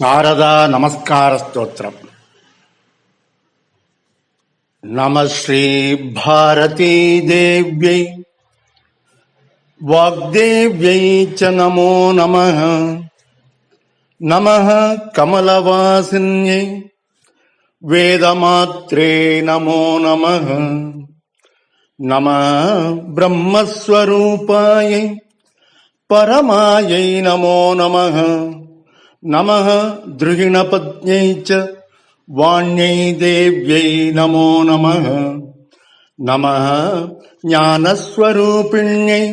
శారదా నమస్కార స్తోత్రం. నమ శ్రీ భారతీ దేవ్యై వాగ్దేవ్యై చ నమో నమ. నమ కమలవాసిన్యై వేదమాత్రే నమో నమ. నమ బ్రహ్మస్వరూపాయై పరమాయై నమో నమ. നമഃ ദൃഹിണപത്നൈ ച വാണ്യൈ ദേവ്യൈ നമോ നമഃ നമഃ ജ്ഞാനസ്വരൂപിണ്യൈ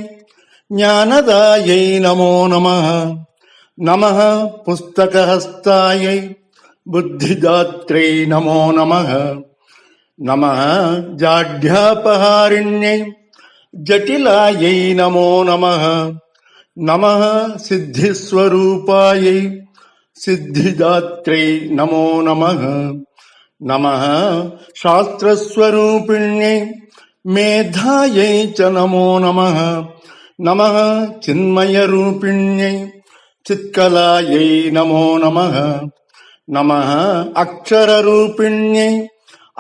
ജ്ഞാനദായൈ നമോ നമഃ നമഃ പുസ്തകഹസ്തായൈ ബുദ്ധിദാത്രൈ നമോ നമഃ നമഃ ജാഢ്യാപഹാരിണ്യൈ ജട്ടിലായൈ നമോ നമഃ നമഃ സിദ്ധിസ്വരൂപായൈ सिद्धिदात्रे नमो नमः नमः शास्त्रस्वरूपिण्ये मेधायै च नमो नमः नमः चिन्मयरूपिण्यै चित्कलायै नमो नमः नमः अक्षररूपिण्यै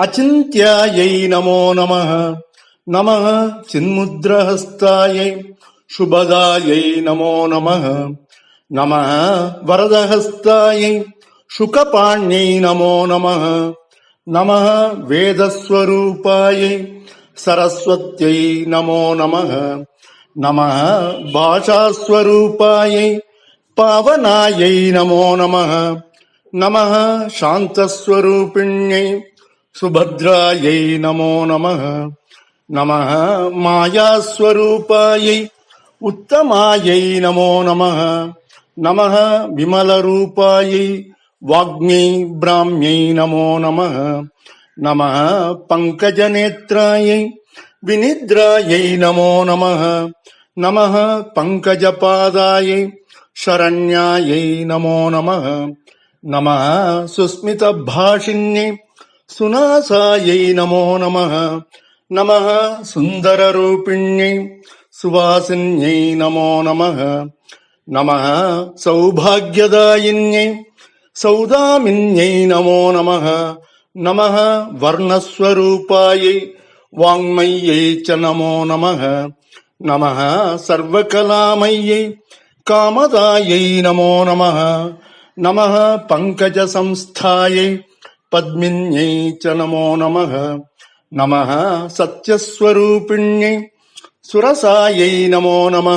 अचिन्त्यायै नमो नमः नमः चिन्मुद्रहस्तायै शुभदायै नमो नमः நம வரதஹஸ்தாயை சுகபாண்யை நமோ நம. நம வேதஸ்வரூபாயை சரஸ்வத்யை நமோ நம. நம பாஷாஸ்வரூபாயை பாவனாயை நமோ நம. நம சாந்தஸ்வரூபிண்யை சுபத்ராயை நமோ நம. நம மாயாஸ்வரூபாயை உத்தமாயை நமோ நம. நமக விமலரூபாயை வாக்ஞை பிராம்யை நமோ நமக நம பங்கஜநேத்ராயை வினித்ராயை நமோ நமக நம பங்கஜபாதாயை शरण्यायै नमो नमः नमः सुस्मितभाषिन्यै सुनासायै नमो नमः नमः सुन्दररूपिण्यै सुवासिन्यै नमो नमः నమ సౌభాగ్యదాయిన్యై సౌదామిన్యై నమో నమ నమ వర్ణస్వరూపాయై వాంగ్మయ్యై చ నమో నమ నమ సర్వకలామయ్యై కామదాయై నమో నమ నమ పంకజ సంస్థాయై పద్మిన్యై చ నమో నమ నమ సత్యస్వరూపిణ్యై సురసాయై నమో నమ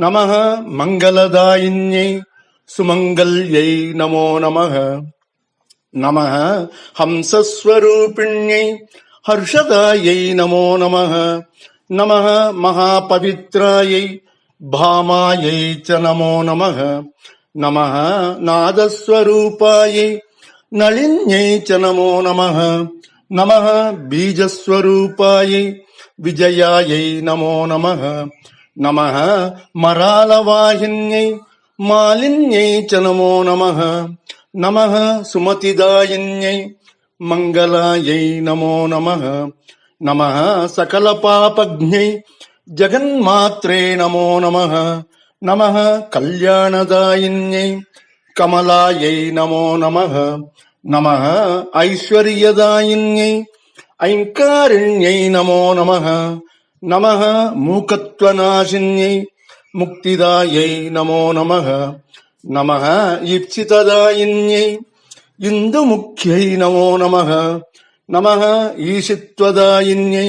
நமக மங்களதாயின்யை சுமங்கல்யை நமோ நமக. நமக ஹம்சஸ்வரூபிண்யை ஹர்ஷதாயை நமோ நமக. நமக மகாபவித்ராயை பாமாயை ச நமோ நமக. நமக நாதஸ்வரூபாயை நளின்யை ச நமோ நமக. நமக பீஜஸ்வரூபாயை விஜயாயை நமோ நமக. நமக மராலவாகின்யை மாலின்யை ச நமோ நமக நமக சுமதிதாயின்யை மங்களாயை நமோ நமக நமக சகல பாபக்ஞை ஜெகன்மாத்ரே நமோ நமக நமக கல்யாணதாயின்யை கமலாயை நமோ நமக நமக ஐஸ்வர்யதாயின்யை ஐங்காரிண்யை நமோ நமக நமக மூக்கத்வநாசின்யை முக்திதாயை நமோ நமக நமக இப்சிததாயின்யை இந்து முக்கியை நமோ நமக நமக ஈசித்வதாயின்யை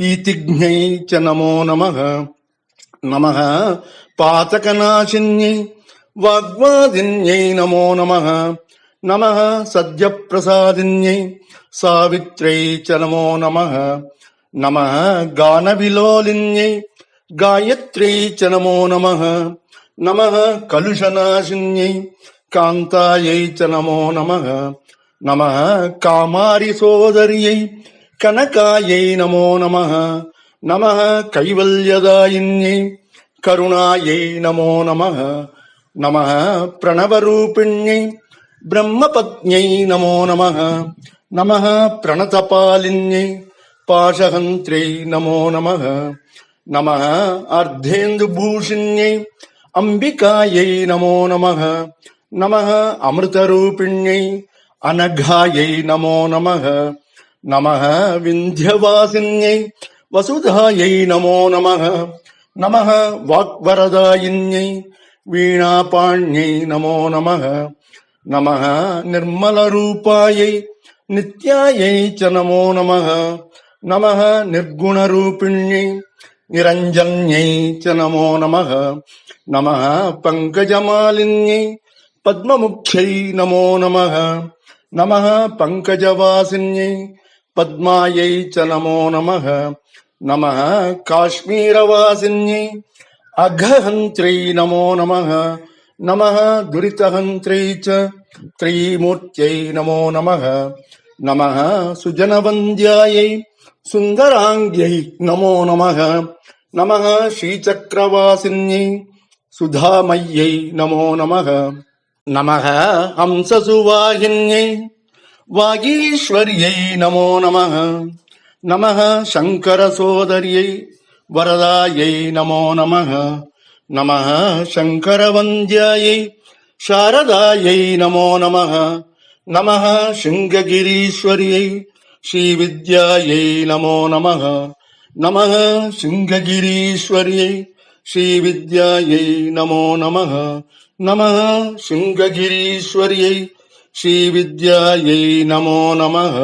ஈதிஜை ச நமோ நமக நமக பாதகநாசின்யை வாக்வாதின்யை நமோ நமக நமக சத்யப்பிரசாதின்யை சாவித்ரை ச நமோ நமக நம கானவிலோலின்யை காயத்ரீ ச நமோ நம நம கலுஷநாசின்யை காந்தாயை ச நமோ நம நம காமாரி சோதரியை கனகாயை நமோ நம நம கைவல்யதாயின்யை கருணாயை நமோ நம நம பிரணவரூபிண்யை பிரம்மபத்யை நமோ நம நம பிரணதபாலின்யை பாஷகந்திரை நமோ நம நம அர்த்தேந்துபூஷிணியை அம்பிகாயை நமோ நம நம அமிர்தரூபிணியை அனகாயை நமோ நம நம விந்தியவாசினியை வசுதாயை நமோ நம நம வாக்வரதாயின்யை வீணாபாண்யை நமோ நம நம நிர்மலரூபாயை நித்யாயை ச நமோ நம நமः நிர்குணரூபிண்யை நிரஞ்சன்யை ச நமோ நமः நமः பங்கஜமாலின்யை பத்மமுக்ஷை நமோ நமः நமः பங்கஜவாசின்யை பத்மாயை ச நமோ நமः நம காஷ்மீரவாசின்யை அகஹந்திரை நமோ நமः நம துரிதஹந்திரை ச த்ரீமூர்த்தியை நமோ நமः நமः சுஜனவந்தியாயை சுந்தராங்கியை நமோ நமக. நமः ஸ்ரீசக்கரவாசின்யை சுதாமையை நமோ நமக. நமக ஹம்சசுவாகின்யை வாகீஸ்வரியை நமோ நமः நமः சங்கரசோதர்யை வரதாயை நமோ நமக. நமः சங்கரவந்தியாயை சாரதாயை நமோ நமக. நமः சிங்ககிரீஸ்வரியை ஸ்ரீ வித்யாயை நமோ நமः நமः சிங்ககிரீஸ்வரியை ஸ்ரீ வித்யாயை நமோ நமः நமः சிங்ககிரீஸ்வரியை ஸ்ரீ வித்யாயை நமோ நமः